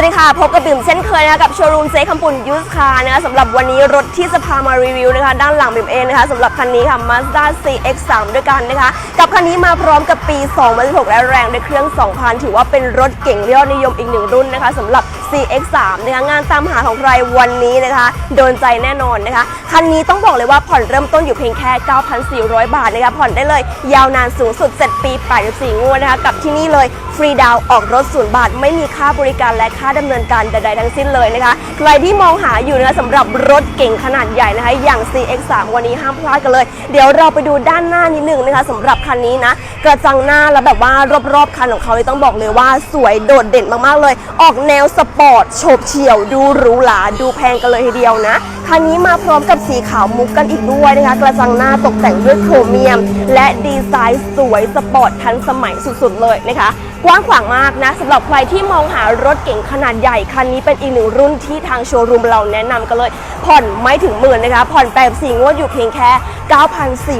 วัสดีค่ะ พบกับบิ่มเช่นเคยนะคะกับโชว์รูมเซคัมปุนยูสคาร์นะคะสำหรับวันนี้รถที่จะพามารีวิวนะคะด้านหลังบิ่มเองนะคะสำหรับคันนี้ค่ะ Mazda CX-3 ด้วยกันนะคะ กับคันนี้มาพร้อมกับปี 2016 และแรงด้วยเครื่อง 2,000 ถือว่าเป็นรถเก่งยอดนิยมอีกหนึ่งรุ่นนะคะสำหรับ CX-3 นะคะงานตามหาของใครวันนี้นะคะ โดนใจแน่นอนนะคะ คันนี้ต้องบอกเลยว่าผ่อนเริ่มต้นอยู่เพียงแค่ 9,400 บาทนะคะผ่อนได้เลยยาวนานสูงสุด 7 ปี 84 งวดนะคะกับที่นี่เลยฟรีดาวออกรถศูนย์บาทไม่มีค่าบริการและค่าดำเนินการใดๆทั้งสิ้นเลยนะคะ ใครที่มองหาอยู่นะคะสำหรับรถเก่งขนาดใหญ่นะคะ อย่าง CX3 วันนี้ห้ามพลาดกันเลย เดี๋ยวเราไปดูด้านหน้านิดนึงนะคะสำหรับคันนี้นะกระจังหน้าแล้วแบบว่ารอบๆคันของเขาเลยต้องบอกเลยว่าสวยโดดเด่นมากๆเลย ออกแนวสปอร์ตโฉบเฉี่ยวดูหรูหราดูแพงกันเลยทีเดียวนะคันนี้มาพร้อมกับสีขาวมุกกันอีกด้วยนะคะ กระจังหน้าตกแต่งด้วยโครเมียม และดีไซน์สวยสปอร์ตทันสมัยสุดๆเลยนะคะ กว้างขวางมากนะสำหรับใครที่มองหารถเก๋งขนาดใหญ่ คันนี้เป็นอีกหนึ่งรุ่นที่ทางโชว์รูมเราแนะนำกันเลย ผ่อนไม่ถึงหมื่นนะคะ ผ่อนแปบสี่งวดอยู่เพียงแค่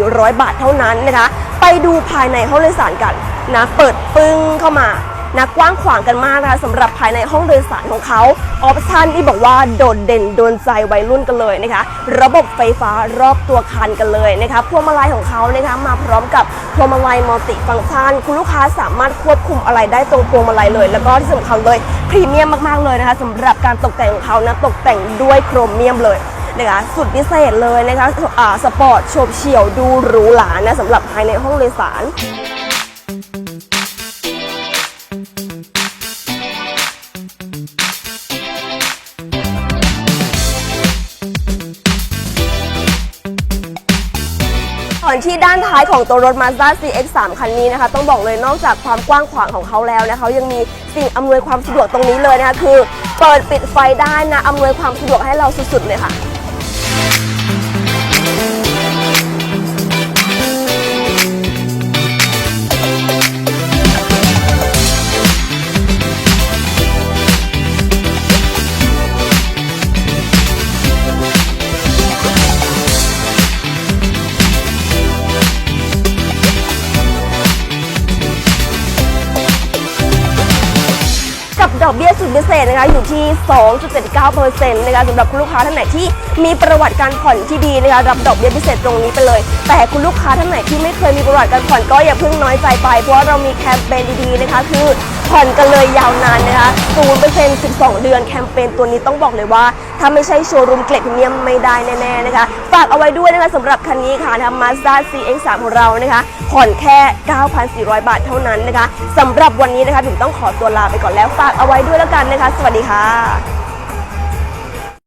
9,400 บาทเท่านั้นนะคะ ไปดูภายในห้องโดยสารกันนะ เปิดปึ้งเข้ามา นะกว้างขวางกันมากนะคะสำหรับภายในห้องโดยสารของเขาออปชันที่บอกว่าโดดเด่นโดนใจวัยรุ่นกันเลยนะคะ ระบบไฟฟ้ารอบตัวคันกันเลยนะคะพวงมาลัยของเขานะคะมาพร้อมกับพวงมาลัยมัลติฟังก์ชันคุณลูกค้าสามารถควบคุมอะไรได้ตรงพวงมาลัยเลย แล้วก็ที่สำคัญเลยพรีเมียมมากๆเลยนะคะสำหรับการตกแต่งของเขานะตกแต่งด้วยโครเมียมเลยนะคะสุดพิเศษเลยนะคะอ่าสปอร์ตโฉบเฉี่ยวดูหรูหรานะสำหรับภายในห้องโดยสาร ก่อนที่ด้านท้ายของตัวรถ Mazda CX-3 คันนี้นะคะ ต้องบอกเลยนอกจากความกว้างขวางของเขาแล้วนะคะยังมีสิ่งอำนวยความสะดวกตรงนี้เลยนะคะคือ เปิดปิดไฟได้นะอำนวยความสะดวกให้เราสุดๆเลยค่ะ ดอกเบี้ยสุดพิเศษนะคะอยู่ที่ 2.79%นะคะสำหรับคุณลูกค้าท่านไหนที่มีประวัติการผ่อนที่ดีนะคะรับดอกเบี้ยพิเศษตรงนี้ไปเลย แต่คุณลูกค้าท่านไหนที่ไม่เคยมีประวัติการผ่อนก็อย่าเพิ่งน้อยใจไป เพราะเรามีแคมเปญดีๆนะคะคือผ่อนกันเลยยาวนานนะคะ0% 12 เดือนแคมเปญตัวนี้ต้องบอกเลยว่า ถ้าไม่ใช่โชว์รูมเกรดพรีเมียมไม่ได้แน่ๆนะคะ ฝากเอาไว้ด้วยนะคะสำหรับคันนี้ค่ะนะคะ Mazda CX-3 ของเรานะคะ ผ่อนแค่ 9,400 บาทเท่านั้นนะคะสำหรับวันนี้นะคะถึงต้องขอตัวลาไปก่อนแล้วฝากเอาไว้ด้วยแล้วกันนะคะ สวัสดีค่ะ